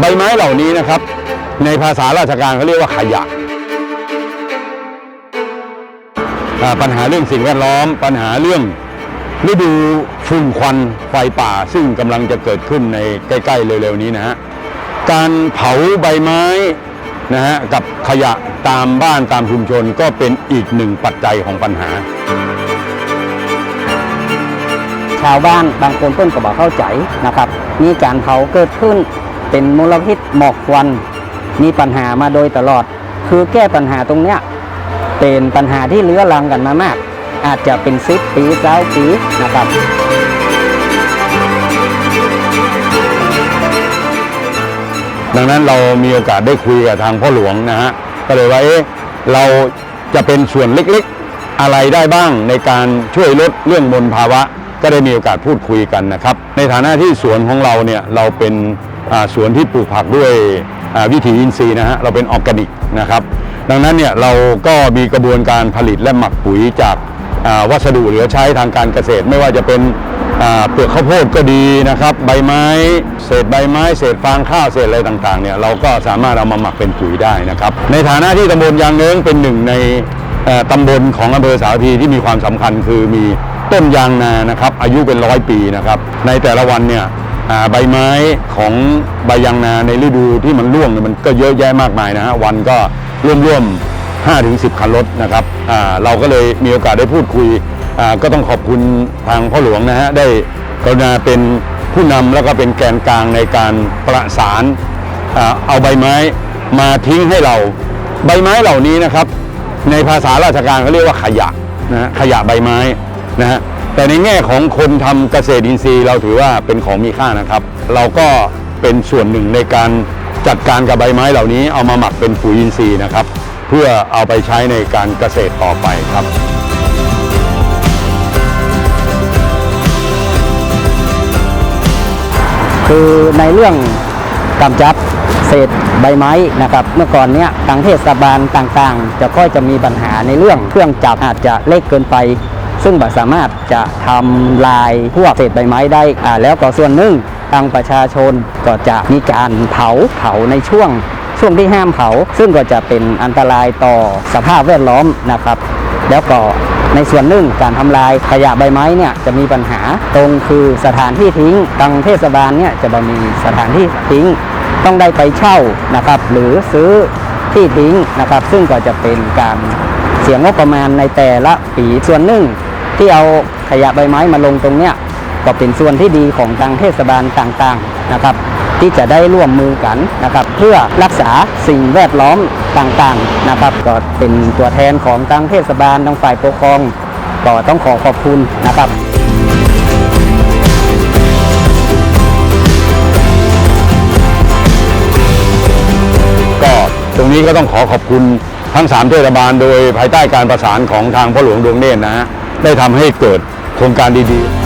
ใบไม้เหล่านี้นะครับ ในภาษาราชการเขาเรียกว่าขยะปัญหาเรื่องสิ่งแวดล้อม ปัญหาเรื่องฤดูฝุ่นควันไฟป่า ซึ่งกำลังจะเกิดขึ้นในใกล้ๆเร็วๆนี้นะฮะการเผาใบไม้นะฮะกับขยะตามบ้านตามชุมชนก็เป็นอีกหนึ่งปัจจัยของปัญหา ชาวบ้านบางคนเพิ่นก็บอกเข้าใจนะครับ มีการเผาเกิดขึ้น เป็นมลพิษหมอกควัน มีปัญหามาโดยตลอด คือแก้ปัญหาตรงเนี้ยเป็นปัญหาที่เลื้อรังกันมามาก อาจจะเป็นสิบปีเก้าปีนะครับดังนั้นเรามีโอกาสได้คุยกับทางพ่อหลวงนะฮะก็เลยว่าเอ๊ะเราจะเป็นส่วนเล็กๆ อะไรได้บ้างในการช่วยลดเรื่องมลภาวะ ก็ได้มีโอกาสพูดคุยกันนะครับ ในฐานะที่สวนของเราเนี่ยเราเป็นสวนที่ปลูกผักด้วยวิถีอินทรีย์นะฮะเราเป็นออร์แกนิกนะครับดังนั้นเนี่ยเราก็มีกระบวนการผลิตและหมักปุ๋ยจากวัสดุเหลือใช้ทางการเกษตร ไม่ว่าจะเป็นเปลือกข้าวโพดก็ดีนะครับ ใบไม้เศษใบไม้เศษฟางข้าวเศษอะไรต่างๆเนี่ยเราก็สามารถเอามาหมักเป็นปุ๋ยได้นะครับ ในฐานะที่ตำบลยางเนิ้งเป็นหนึ่งในตำบลของอำเภอสารพีที่มีความสำคัญคือมี ต้นยางนานะครับอายุเป็นร้อยปีนะครับในแต่ละวันเนี่ยใบไม้ของใบยางนาในฤดูที่มันร่วงเนี่ยมันก็เยอะแยะมากมายนะฮะวันก็ร่วมๆ5ถึง10 คันรถนะครับอ่าเราก็เลยมีโอกาสได้พูดคุยอ่าก็ต้องขอบคุณทางพ่อหลวงนะฮะ ได้กรุณาเป็นผู้นำแล้วก็เป็นแกนกลางในการประสานอ่าเอาใบไม้มาทิ้งให้เรา ใบไม้เหล่านี้นะครับ ในภาษาราชการเขาเรียกว่าขยะนะฮะขยะใบไม้ นะฮะแต่ในแง่ของคนทำเกษตรอินทรีย์เราถือว่าเป็นของมีค่านะครับ เราก็เป็นส่วนหนึ่งในการจัดการกับใบไม้เหล่านี้เอามาหมักเป็นปุ๋ยอินทรีย์นะครับ เพื่อเอาไปใช้ในการเกษตรต่อไปครับคือในเรื่องกำจัดเศษใบไม้นะครับ เมื่อก่อนเนี้ยทางเทศบาลต่างๆ จะค่อยจะมีปัญหาในเรื่องเครื่องจักรอาจจะเล็กเกินไป ซึ่งบสามารถจะทำลายพวกเศษใบไม้ได้แล้วก็ส่วนหนึ่งทางประชาชนก็จะมีการเผาเผาในช่วง ช่วงที่ห้ามเผา ซึ่งก็จะเป็นอันตรายต่อสภาพแวดล้อมนะครับ แล้วก็ในส่วนหนึ่งการทำลายขยะใบไม้เนี่ยจะมีปัญหาตรงคือสถานที่ทิ้งทางเทศบาลเนี่ยจะบ่มีสถานที่ทิ้งต้องได้ไปเช่านะครับ หรือซื้อที่ทิ้งนะครับ ซึ่งก็จะเป็นการเสียงบประมาณในแต่ละปีส่วนหนึ่ง ที่เอาขยะใบไม้มาลงตรงเนี้ยก็เป็นส่วนที่ดีของทางเทศบาลต่างๆนะครับ ที่จะได้ร่วมมือกันนะครับ เพื่อรักษาสิ่งแวดล้อมต่างๆนะครับ ก็เป็นตัวแทนของทางเทศบาลทางฝ่ายปกครองก็ต้องขอขอบคุณนะครับก็ตรงนี้ก็ต้องขอขอบคุณทั้งสามเทศบาลโดยภายใต้การประสานของทางพ่อหลวงดวงเนตรนะฮะ ได้ทำให้เกิดโครงการดีๆ